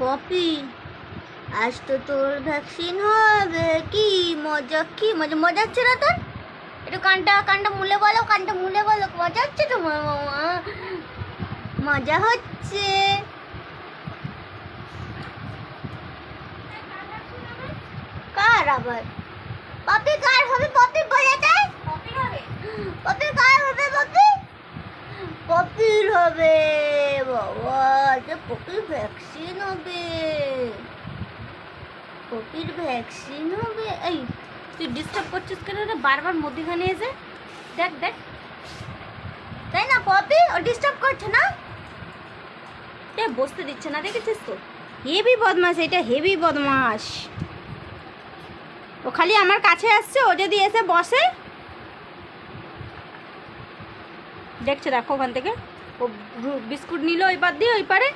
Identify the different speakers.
Speaker 1: Poppy আজ তো তোর ভ্যাকসিন হবে। কি মজা কি মজা মজা হচ্ছে না তোর? একটু কানটা কানটা মুলে বলো কানটা মুলে বলো মজা হচ্ছে তো মামা মজা হচ্ছে। কার আবার? পপি কার হবে? পপি বলে হবে। পপি কার হবে পপি? পপির হবে। বাবা। যে ভ্যাকসিন হবে পপির ভ্যাকসিন হবে এই,
Speaker 2: তুই ডিস্টার্ব করছিস কেন বারবার মধ্যখানে এসে? দেখ দেখ।
Speaker 1: তাই না, পপি? ও ডিস্টার্ব করছে না?
Speaker 2: এ, বসতে দিচ্ছে না, দেখেছিস তো? হেভি বদমাস এটা হেভি বদমাস ও খালি আমার কাছে আসছে, ও যদি এসে বসে? দেখছে, দেখো ওখান থেকে। ও বিস্কুট নিল ওই পার দিয়ে, ওই পারে।